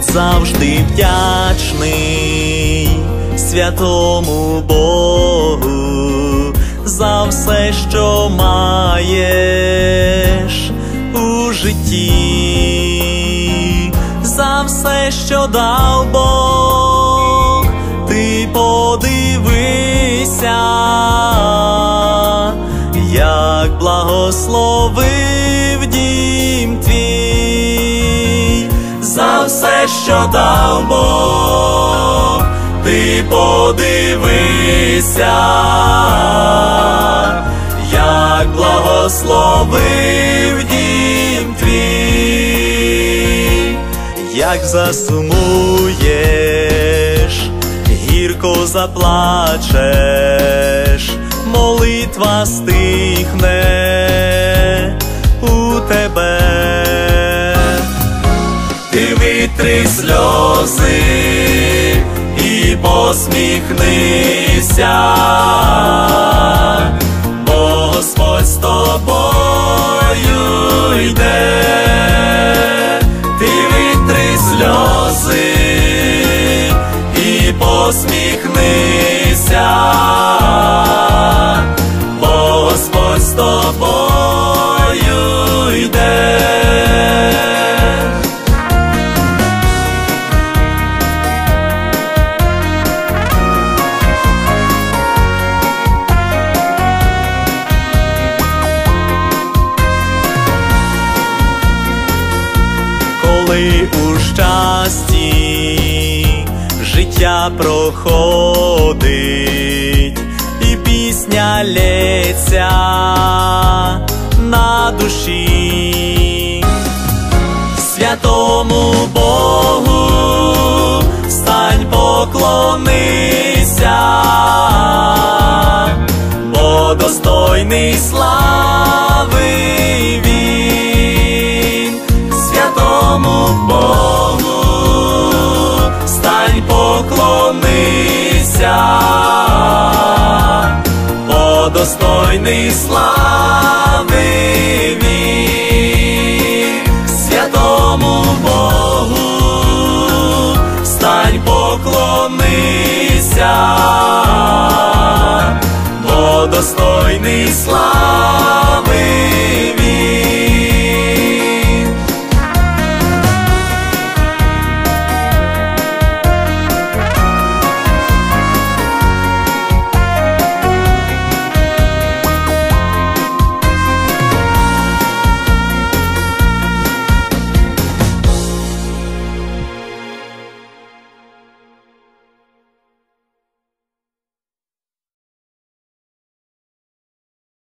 завжди вдячний святому Богу за все, що маєш у житті, за все, що дав Бог, ти подивися, як благословив все, що дав Бог, ти подивися, як благословив дім твій, як засумуєш, гірко заплачеш, молитва стихне витри сльози і посміхнися, Господь з тобою йде, ти витри сльози і посміхнися, Господь з тобою йде. У щасті. Життя проходить, і пісня лється на душі, святому Богу стань поклонися, бо достойний слави стань поклонися, бо достойний слави він, святому Богу стань поклонися, бо достойний слави.